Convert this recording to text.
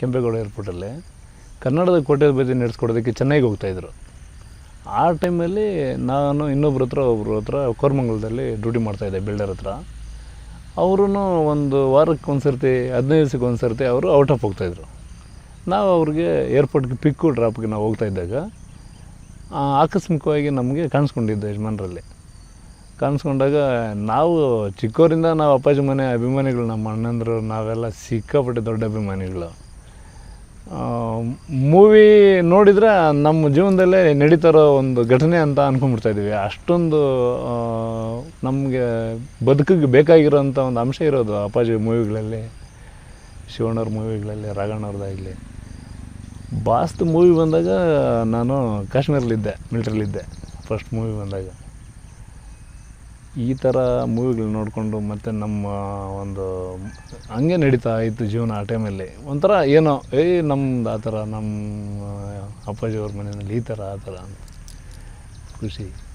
ಕೆಂಪೇಗೌಡ ಏರ್ಪೋರ್ಟಲ್ಲಿ ಕನ್ನಡದ ಕೋಟೆ ಬಗ್ಗೆ ನಡೆಸ್ಕೊಡೋದಕ್ಕೆ ಚೆನ್ನೈಗೆ ಹೋಗ್ತಾಯಿದ್ರು ಆ ಟೈಮಲ್ಲಿ ನಾನು ಇನ್ನೊಬ್ರ ಹತ್ರ ಒಬ್ಬರ ಹತ್ರ ಕೋರ್ಮಂಗಲದಲ್ಲಿ ಡ್ಯೂಟಿ ಮಾಡ್ತಾಯಿದ್ದೆ ಬಿಲ್ಡರ್ ಹತ್ರ. ಅವರೂ ಒಂದು ವಾರಕ್ಕೆ ಒಂದು ಸರ್ತಿ ಹದಿನೈದು ದಿವಸಕ್ಕೆ ಒಂದು ಸರ್ತಿ ಅವರು ಔಟ್ ಆಫ್ ಹೋಗ್ತಾಯಿದ್ರು ನಾವು ಅವ್ರಿಗೆ ಏರ್ಪೋರ್ಟ್ಗೆ ಪಿಕ್ಕು ಡ್ರಾಪ್ಗೆ ನಾವು ಹೋಗ್ತಾ ಇದ್ದಾಗ ಆಕಸ್ಮಿಕವಾಗಿ ನಮಗೆ ಕಾಣಿಸ್ಕೊಂಡಿದ್ದೆ ಯಜಮಾನರಲ್ಲಿ. ಕಾಣಿಸ್ಕೊಂಡಾಗ ನಾವು ಚಿಕ್ಕವರಿಂದ ನಾವು ಅಪ್ಪಾಜಿ ಮನೆ ಅಭಿಮಾನಿಗಳು, ನಮ್ಮ ಅಣ್ಣಂದರು, ನಾವೆಲ್ಲ ಸಿಕ್ಕಾಪಟ್ಟೆ ದೊಡ್ಡ ಅಭಿಮಾನಿಗಳು. ಮೂವಿ ನೋಡಿದರೆ ನಮ್ಮ ಜೀವನದಲ್ಲೇ ನಡೀತಾರೋ ಒಂದು ಘಟನೆ ಅಂತ ಅಂದ್ಕೊಂಡ್ಬಿಡ್ತಾ ಇದ್ದೀವಿ. ಅಷ್ಟೊಂದು ನಮಗೆ ಬದುಕಿಗೆ ಬೇಕಾಗಿರೋಂಥ ಒಂದು ಅಂಶ ಇರೋದು ಅಪ್ಪಾಜಿ ಮೂವಿಗಳಲ್ಲಿ, ಶಿವಣ್ಣವ್ರ ಮೂವಿಗಳಲ್ಲಿ ರಾಘಣ್ಣವ್ರದ್ದಾಗಲಿ ಬಾಸ್ತ್ ಮೂವಿ ಬಂದಾಗ ನಾನು ಕಾಶ್ಮೀರಲ್ಲಿದ್ದೆ ಮಿಲ್ಟ್ರಿಲಿದ್ದೆ ಫಸ್ಟ್ ಮೂವಿ ಬಂದಾಗ. ಈ ಥರ ಮೂವಿಗಳು ನೋಡಿಕೊಂಡು ಮತ್ತು ನಮ್ಮ ಒಂದು ಹಂಗೆ ನಡೀತಾ ಇತ್ತು ಜೀವನ ಆ ಟೈಮಲ್ಲಿ. ಒಂಥರ ಏನೋ ಏಯ್ ನಮ್ದು ಆ ಥರ ನಮ್ಮ ಅಪ್ಪಾಜಿಯವ್ರ ಮನೆಯಲ್ಲಿ ಈ ಥರ ಆ ಥರ ಅಂತ. ಖುಷಿ.